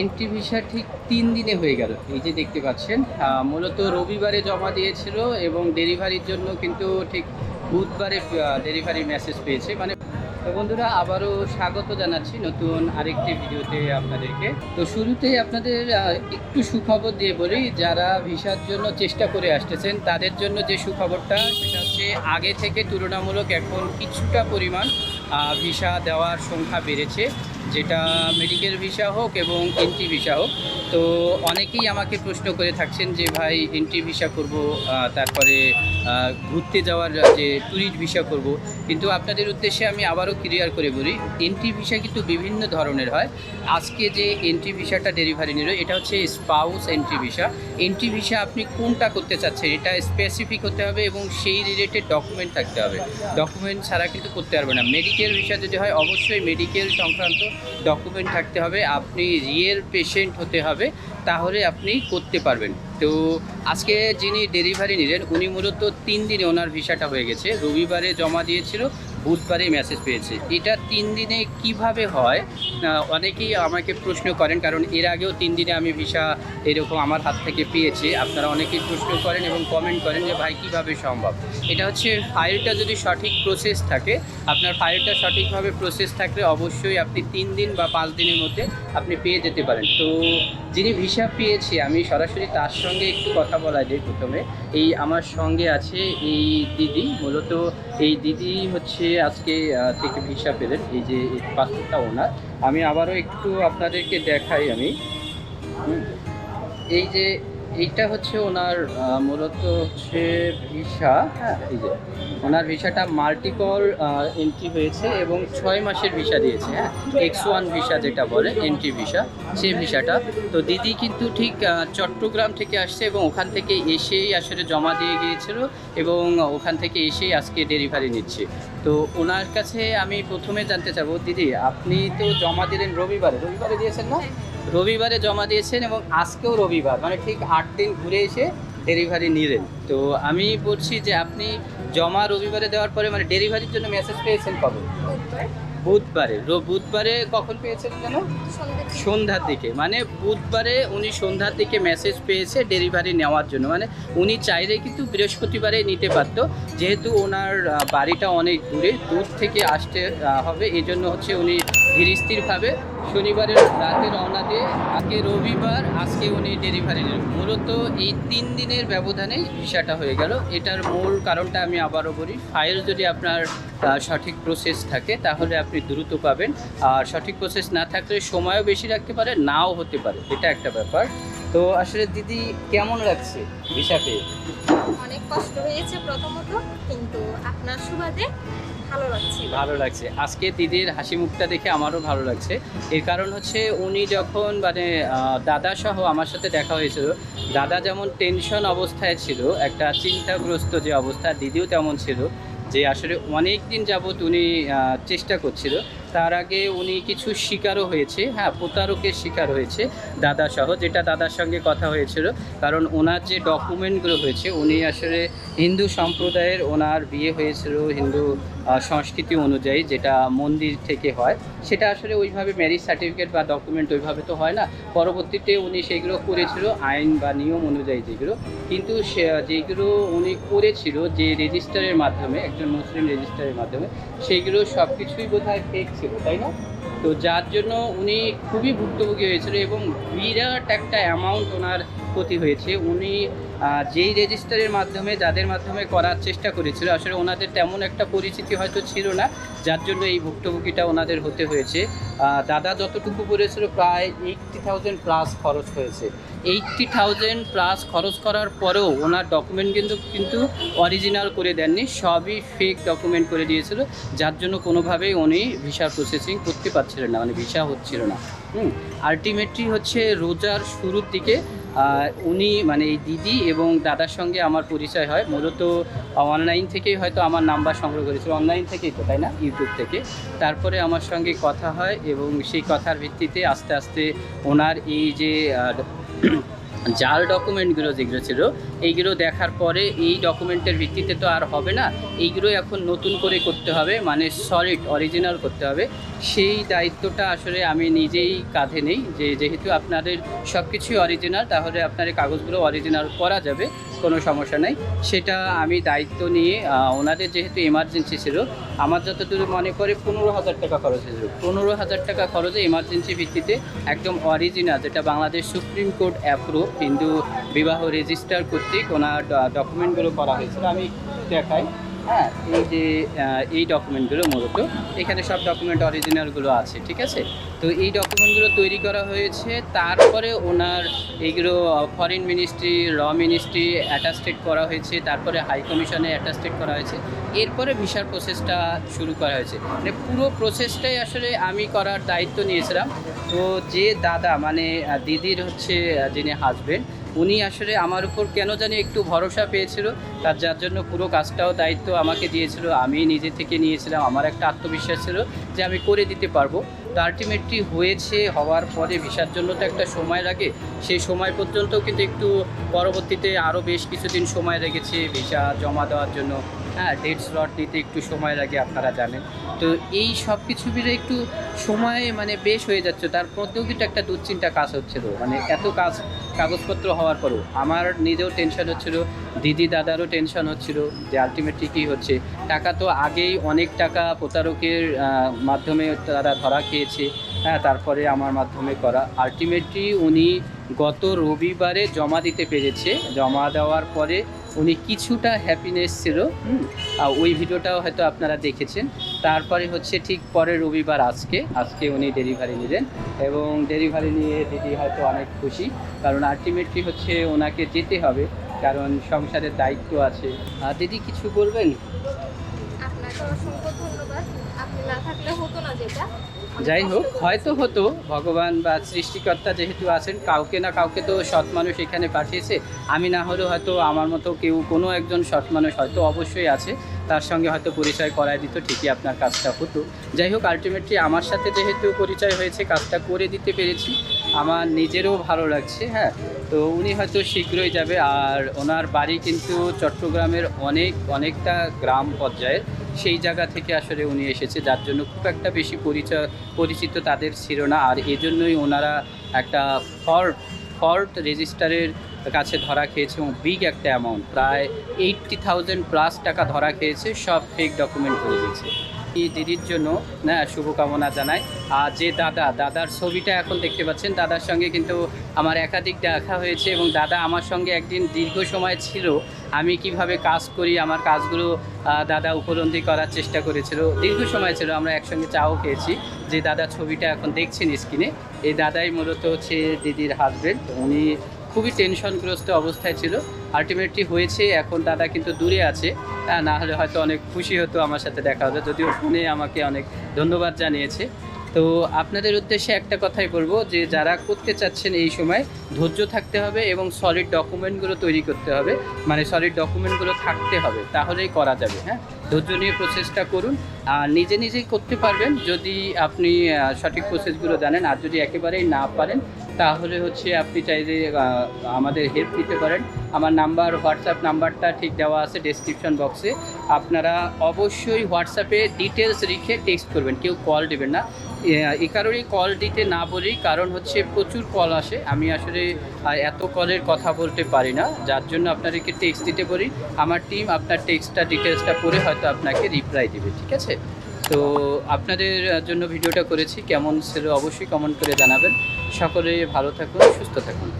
Entry visa ঠিক তিন দিনে হয়ে গেল, এই যে দেখতে পাচ্ছেন। মূলত রবিবারে জমা দিয়েছিল এবং ডেলিভারির জন্য কিন্তু ঠিক বুধবারে ডেলিভারি মেসেজ পেয়েছে। মানে তো বন্ধুরা, আবারও স্বাগত জানাচ্ছি নতুন আরেকটি ভিডিওতে আপনাদেরকে। তো শুরুতেই আপনাদের একটু সুখবর দিয়ে বলি, যারা ভিসার জন্য চেষ্টা করে আসতেছেন, তাদের জন্য যে সুখবরটা, সেটা হচ্ছে আগে থেকে তুলনামূলক এখন কিছুটা পরিমাণ ভিসা দেওয়ার সংখ্যা বেড়েছে। যেটা মেডিকেল ভিসা হোক এবং এন্ট্রি ভিসা হোক, তো অনেকেই আমাকে প্রশ্ন করে থাকছেন যে, ভাই এন্ট্রি ভিসা করব তারপরে ঘুরতে যাওয়ার যে ট্যুরিস্ট ভিসা করব। কিন্তু আপনাদের উদ্দেশ্যে আমি আবারও ক্লিয়ার করে বলি এন্ট্রি ভিসা কিন্তু বিভিন্ন ধরনের হয়। আজকে যে এন্ট্রি ভিসাটা ডেলিভারি নিল, এটা হচ্ছে spouse entry visa entry visa আপনি কোনটা করতে চাচ্ছেন, এটা স্পেসিফিক হতে হবে এবং সেই রিলেটেড ডকুমেন্ট থাকতে হবে। ডকুমেন্ট ছাড়া কিন্তু করতে পারবে না। মেডিকেল ভিসা যদি হয়, অবশ্যই মেডিকেল সংক্রান্ত ডকুমেন্ট থাকতে হবে আপনি রিয়েল পেশেন্ট হতে হবে। তাহলে আপনি করতে পারবেন। তো আজকে যিনি ডেলিভারি নিলেন, উনি মূলত তিন দিনে ওনার ভিসাটা হয়ে গেছে। রবিবারে জমা দিয়েছিল, বুধবারে মেসেজ পেয়েছে। এটা তিন দিনে কীভাবে হয়? অনেকেই আমাকে প্রশ্ন করেন, কারণ এর আগেও তিন দিনে আমি ভিসা এরকম আমার হাত থেকে পেয়েছি। আপনারা অনেকেই প্রশ্ন করেন এবং কমেন্ট করেন যে, ভাই, কীভাবে সম্ভব? এটা হচ্ছে ফাইলটা যদি সঠিক প্রসেস থাকে, আপনার ফাইলটা সঠিকভাবে প্রসেস থাকলে অবশ্যই আপনি তিন দিন বা পাঁচ দিনের মধ্যে আপনি পেয়ে যেতে পারেন। তো যিনি ভিসা পেয়েছি। আমি সরাসরি তার সঙ্গে একটু কথা বলা যায় প্রথমে। এই আমার সঙ্গে আছে এই দিদি। মূলত এই দিদি হচ্ছে আজকে থেকে হিসাব পেলেন। এই যে পাসপোর্টটা ওনার। আমি আবারও একটু আপনাদেরকে দেখাই আমি। এই যে এইটা হচ্ছে ওনার মূলত হচ্ছে ভিসা। হ্যাঁ। এই যে ওনার ভিসাটা মাল্টিপল এন্ট্রি হয়েছে এবং ছয় মাসের ভিসা দিয়েছে হ্যাঁ? এক্স ওয়ান ভিসা যেটা বলে এন্ট্রি ভিসা সেই ভিসাটা। তো দিদি কিন্তু ঠিক চট্টগ্রাম থেকে আসছে এবং ওখান থেকে এসেই আসলে জমা দিয়ে গিয়েছিল এবং ওখান থেকে এসেই আজকে ডেলিভারি নিচ্ছে। তো ওনার কাছে আমি প্রথমে জানতে চাবো দিদি আপনি তো জমা দিলেন রবিবারে রবিবারে দিয়েছেন না? রবিবারে জমা দিয়েছেন এবং আজকেও রবিবার মানে ঠিক আট দিন ঘুরে এসে ডেলিভারি নিলেন। তো আমি বলছি যে আপনি জমা রবিবারে দেওয়ার পরে মানে ডেলিভারির জন্য মেসেজ পেয়েছেন কবে? বুধবারে। রো- বুধবারে কখন পেয়েছেন যেন? সন্ধ্যার দিকে। মানে বুধবারে উনি সন্ধ্যার দিকে মেসেজ পেয়েছে ডেলিভারি নেওয়ার জন্য। মানে উনি চাইলে কিন্তু বৃহস্পতিবারে নিতে পারত যেহেতু ওনার বাড়িটা অনেক দূরে দূর থেকে আসতে হবে। এই জন্য হচ্ছে উনি ধীর স্থিরভাবে শনিবারের রাতে রওনা দিয়ে আজকে রবিবার আজকে উনি ডেলিভারি নেন। মূলত এই তিন দিনের ব্যবধানে ভিসাটা হয়ে গেল। এটার মূল কারণটা আমি আবারও বলি। ফাইল যদি আপনার সঠিক প্রসেস থাকে তাহলে আপনি দ্রুত পাবেন। আর সঠিক প্রসেস না থাকলে সময়ও বেশি রাখতে পারে নাও হতে পারে। এটা একটা ব্যাপার। তো আসলে দিদি কেমন লাগছে ভিসা পেয়ে অনেক কষ্ট হয়েছে প্রথমত কিন্তু আপনার সুবাদে ভালো লাগছিল ভালো লাগছে। আজকে দিদির হাসি মুখটা দেখে আমারও ভালো লাগছে। এর কারণ হচ্ছে উনি যখন মানে দাদা সহ আমার সাথে দেখা হয়েছিল দাদা যেমন টেনশন অবস্থায় ছিল একটা চিন্তাগ্রস্ত যে অবস্থা দিদিও তেমন ছিল। যে আসলে অনেক দিন যাবত উনি চেষ্টা করছিল। তার আগে উনি কিছু শিকারও হয়েছে হ্যাঁ প্রতারকের শিকার হয়েছে দাদা সহ যেটা দাদার সঙ্গে কথা হয়েছিল। কারণ ওনার যে ডকুমেন্টগুলো হয়েছে, উনি আসলে হিন্দু সম্প্রদায়ের ওনার বিয়ে হয়েছিল হিন্দু সংস্কৃতি অনুযায়ী যেটা মন্দির থেকে হয়। সেটা আসলে ওইভাবে ম্যারিজ সার্টিফিকেট বা ডকুমেন্ট ওইভাবে তো হয় না। পরবর্তীতে উনি সেগুলো করেছিল, আইন বা নিয়ম অনুযায়ী যেগুলো। কিন্তু সে, যেগুলো উনি করেছিল যে রেজিস্টারের মাধ্যমে, একজন মুসলিম রেজিস্টারের মাধ্যমে, সেইগুলো সব কিছুই বোধ হয় ফেক ছিল, তাই না? তো যার জন্য উনি খুবই ভুক্তভোগী হয়েছিল এবং বিরাট একটা অ্যামাউন্ট ওনার ক্ষতি হয়েছে। উনি যেই রেজিস্টারের মাধ্যমে, যাদের মাধ্যমে করার চেষ্টা করেছিল, আসলে ওনাদের তেমন একটা পরিচিতি হয়তো ছিল না, যার জন্য এই ভুক্তভোগীটা ওনাদের হতে হয়েছে। দাদা যতটুকু বলেছিল, প্রায় এইটটি থাউজেন্ড প্লাস খরচ হয়েছে। এইটটি থাউজেন্ড প্লাস খরচ করার পরেও ওনার ডকুমেন্ট কিন্তু কিন্তু অরিজিনাল করে দেননি, সবই ফেক ডকুমেন্ট করে দিয়েছিল, যার জন্য কোনোভাবেই উনি ভিসা প্রসেসিং করতে পারছিলেন না মানে ভিসা হচ্ছিল না। হুম আলটিমেটলি হচ্ছে রোজার শুরুর দিকে উনি মানে এই দিদি এবং দাদার সঙ্গে আমার পরিচয় হয়। মূলত অনলাইন থেকেই হয়তো আমার নাম্বার সংগ্রহ করেছিল অনলাইন থেকেই তো, তাই না? ইউটিউব থেকে। তারপরে আমার সঙ্গে কথা হয় এবং সেই কথার ভিত্তিতে আস্তে আস্তে ওনার এই যে জাল ডকুমেন্টগুলো যেগুলো ছিল, এইগুলো দেখার পরে এই ডকুমেন্টের ভিত্তিতে তো আর হবে না। এইগুলো এখন নতুন করে করতে হবে মানে সলিড অরিজিনাল করতে হবে। সেই দায়িত্বটা আসলে আমি নিজেই কাঁধে নেই যে যেহেতু আপনাদের সব কিছুই অরিজিনাল তাহলে আপনার কাগজগুলো অরিজিনাল করা যাবে। কোনো সমস্যা নেই। সেটা আমি দায়িত্ব নিয়ে ওনাদের যেহেতু এমার্জেন্সি ছিল, আমার যতদূর মনে করে পনেরো হাজার টাকা খরচ হয়েছিল। পনেরো হাজার টাকা খরচে এমার্জেন্সি ভিত্তিতে একদম অরিজিনাল যেটা Bangladesh supreme court approve Hindu বিবাহ রেজিস্টার কর্তৃক ওনার ডকুমেন্টগুলো করা হয়েছিল। আমি দেখাই। হ্যাঁ এই যে এই ডকুমেন্টগুলো মূলত, এখানে সব ডকুমেন্ট অরিজিনালগুলো আছে, ঠিক আছে? তো এই ডকুমেন্টগুলো তৈরি করা হয়েছে, তারপরে ওনার এইগুলো ফরেন মিনিস্ট্রি র মিনিস্ট্রি অ্যাটাস্টেড করা হয়েছে, তারপরে হাই কমিশনে অ্যাটাস্টেড করা হয়েছে, এরপরে ভিসার প্রসেসটা শুরু করা হয়েছে। মানে পুরো প্রসেসটাই আসলে আমি করার দায়িত্ব নিয়েছিলাম। তো যে দাদা মানে দিদির হচ্ছে যিনি হাজবেন্ড উনি আসলে আমার উপর কেন জানি একটু ভরসা পেয়েছিল, তার যার জন্য পুরো কাজটাও দায়িত্ব আমাকে দিয়েছিল, আমি নিজে থেকে নিয়েছিলাম, আমার একটা আত্মবিশ্বাস ছিল যে আমি করে দিতে পারব। তো আলটিমেটলি হয়েছে, হওয়ার পরে ভিসার জন্য তো একটা সময় লাগে, সেই সময় পর্যন্ত কিন্তু একটু পরবর্তীতে আরও বেশ কিছুদিন সময় লেগেছে ভিসা জমা দেওয়ার জন্য। হ্যাঁ ডেট স্লট নিতে একটু সময় লাগে, আপনারা জানেন। তো এই সব কিছু মিলে একটু সময় মানে বেশ হয়ে যাচ্ছে। তার মধ্যেও কিন্তু একটা দুশ্চিন্তা কাজ হচ্ছিল। মানে এত কাজ, কাগজপত্র হওয়ার পরও আমার নিজেও টেনশন হচ্ছিল, দিদি দাদারও টেনশন হচ্ছিল যে আলটিমেটলি কী হচ্ছে। টাকা তো আগেই অনেক টাকা প্রতারকের মাধ্যমে তারা ধরা খেয়েছে। হ্যাঁ তারপরে আমার মাধ্যমে করা। আলটিমেটলি উনি গত রবিবারে জমা দিতে পেরেছে। জমা দেওয়ার পরে উনি কিছুটা হ্যাপিনেস ছিল। আর ওই ভিডিওটাও হয়তো আপনারা দেখেছেন। তারপরে হচ্ছে ঠিক পরের রবিবার আজকে আজকে উনি ডেলিভারি নিলেন এবং ডেলিভারি নিয়ে দিদি হয়তো অনেক খুশি। কারণ আলটিমেটলি হচ্ছে ওনাকে যেতে হবে কারণ সংসারের দায়িত্ব আছে। আর দিদি কিছু বলবেন? আপনাকে অসংখ্য ধন্যবাদ। আপনি না থাকলে হতো না যেটা। যাই হোক হয়তো হতো। ভগবান বা সৃষ্টিকর্তা যেহেতু আছেন কাউকে না কাউকে তো সৎ মানুষ এখানে পাঠিয়েছে। আমি না হলেও হয়তো আমার মতো কেউ কোনো একজন সৎ মানুষ হয়তো অবশ্যই আছে। তার সঙ্গে হয়তো পরিচয় করায় দিত, ঠিকই আপনার কাজটা হতো। যাই হোক আলটিমেটলি আমার সাথে যেহেতু পরিচয় হয়েছে, কাজটা করে দিতে পেরেছি। আমার নিজেরও ভালো লাগছে হ্যাঁ। তো উনি হয়তো শীঘ্রই যাবে, আর ওনার বাড়ি কিন্তু চট্টগ্রামের অনেক, অনেকটা গ্রাম পর্যায়ের। সেই জায়গা থেকে আসলে উনি এসেছে, যার জন্য খুব একটা বেশি পরিচয়, পরিচিত তাদের ছিল না। আর এজন্যই ওনারা একটা ফল্ট ফল্ট রেজিস্টারের কাছে ধরা খেয়েছে এবং বিগ একটা অ্যামাউন্ট প্রায় এইটটি থাউজেন্ড প্লাস টাকা ধরা খেয়েছে, সব ফেক ডকুমেন্ট করে দিয়েছে। এই দিদির জন্য শুভকামনা জানাই। আর যে দাদা, দাদার ছবিটা এখন দেখতে পাচ্ছেন, দাদার সঙ্গে কিন্তু আমার একাধিক দেখা হয়েছে এবং দাদা আমার সঙ্গে একদিন দীর্ঘ সময় ছিল, আমি কীভাবে কাজ করি, আমার কাজগুলো দাদা উপলব্ধি করার চেষ্টা করেছিল। দীর্ঘ সময় ছিল, আমরা একসঙ্গে চাও খেয়েছি। যে দাদা ছবিটা এখন দেখছেন স্ক্রিনে এই দাদাই মূলত হচ্ছে দিদির হাজবেন্ড উনি খুবই টেনশনগ্রস্ত অবস্থায় ছিল। আলটিমেটলি হয়েছে, এখন দাদা কিন্তু দূরে আছে। না হলে হয়তো অনেক খুশি হতো আমার সাথে দেখা হতো, যদিও ফোনে আমাকে অনেক ধন্যবাদ জানিয়েছে। তো আপনাদের উদ্দেশ্যে একটা কথাই বলব যে, যারা করতে চাচ্ছেন এই সময়, ধৈর্য থাকতে হবে এবং সলিড ডকুমেন্টগুলো তৈরি করতে হবে। মানে সলিড ডকুমেন্টগুলো থাকতে হবে, তাহলেই করা যাবে হ্যাঁ? ধৈর্য নিয়ে প্রসেসটা করুন। আর নিজে নিজেই করতে পারবেন যদি আপনি সঠিক প্রসেসগুলো জানেন। আর যদি একেবারেই না পারেন তাহলে হচ্ছে আপনি চাইলে আমাদের হেল্প নিতে পারেন। আমার নাম্বার হোয়াটসঅ্যাপ নাম্বারটা ঠিক দেওয়া আছে ডেসক্রিপশন বক্সে আপনারা অবশ্যই হোয়াটসঅ্যাপে ডিটেলস লিখে টেক্সট করবেন, কেউ কল দেবেন না। এ- কারণেই কল দিতে না বলি কারণ হচ্ছে প্রচুর কল আসে। আমি আসলে এত কলের কথা বলতে পারি না। যার জন্য আপনাদেরকে টেক্সট দিতে বলি। আমার টিম আপনার টেক্সটটা ডিটেলসটা পড়ে হয়তো আপনাকে রিপ্লাই দেবে, ঠিক আছে? তো আপনাদের জন্য ভিডিওটা করেছি। কেমন ছিল অবশ্যই কমেন্ট করে জানাবেন। সকলে ভালো থাকুন, সুস্থ থাকুন।